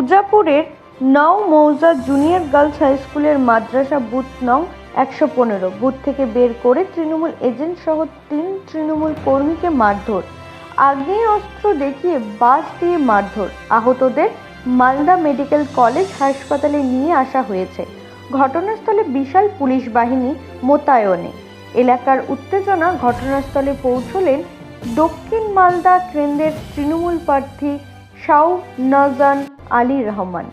মির্জাপুরের নও মৌজা junior girls high স্কুলের মাদ্রাসা booth নং একশো পনেরো। বুথ থেকে বের করে তৃণমূল এজেন্ট সহ তিন তৃণমূল কর্মীকে মারধর। আগ্নেয় অস্ত্র দেখিয়ে বাস দিয়ে মারধর। আহতদের মালদা মেডিকেল কলেজ হাসপাতালে নিয়ে আসা হয়েছে। ঘটনাস্থলে বিশাল পুলিশ বাহিনী মোতায়নে। এলাকার উত্তেজনা ঘটনাস্থলে পৌঁছলেন দক্ষিণ মালদা কেন্দ্রের তৃণমূল প্রার্থী শাউ নজান আলী রহমান।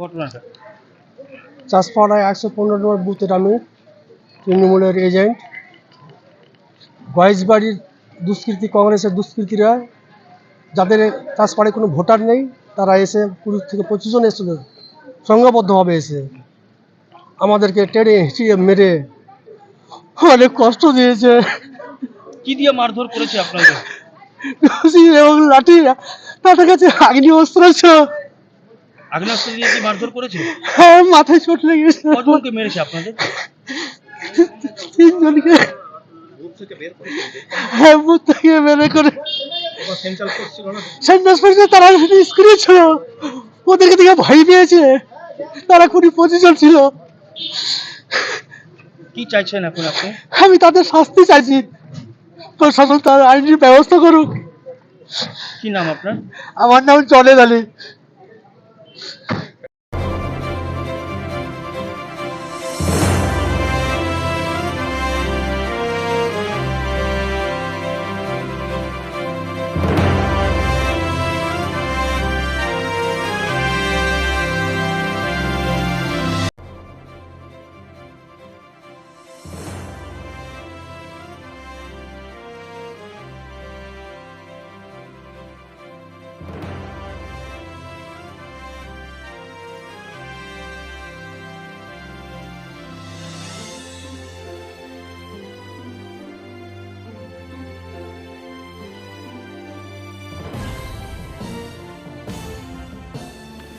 ঘটনাটা? চাষপাড়ায় একশো পনেরো নম্বর বুথের আমি তৃণমূলের এজেন্ট। গয়েশবাড়ির দুষ্কৃতী কংগ্রেসের দুষ্কৃতীরা যাদের চাষপাড়ায় কোনো ভোটার নেই তারা এসে কুড়ি থেকে পঁচিশ জন এসেছিল সংঘবদ্ধভাবে এসে। আমাদেরকে টেনে হিঁচিয়ে মেরে অনেক কষ্ট দিয়েছে। কি দিয়ে মারধর করেছে আপনাদের এবং লাঠি তাদের কাছে আগ্নি অস্ত্র ছিল। আগ্নেয়াস্ত্র কি মারধর করেছে? হ্যাঁ, মাথায় চোট লেগেছে। কজনকে মেরেছে আপনাদের? তিনজনকে। হ্যাঁ বুথ থেকে বের করে। সেন্টার পর্যন্ত তারা স্ক্রিনে ছিল। ওদেরকে দেখে ভয় পেয়েছে। তারা কুড়ি পঁচিশ জন ছিল। কি চাইছেন এখন আপনি? আমি তাদের শাস্তি চাইছি। প্রশাসন তার আইনি ব্যবস্থা করুক। কি নাম আপনার? আমার নাম Jaled Ali.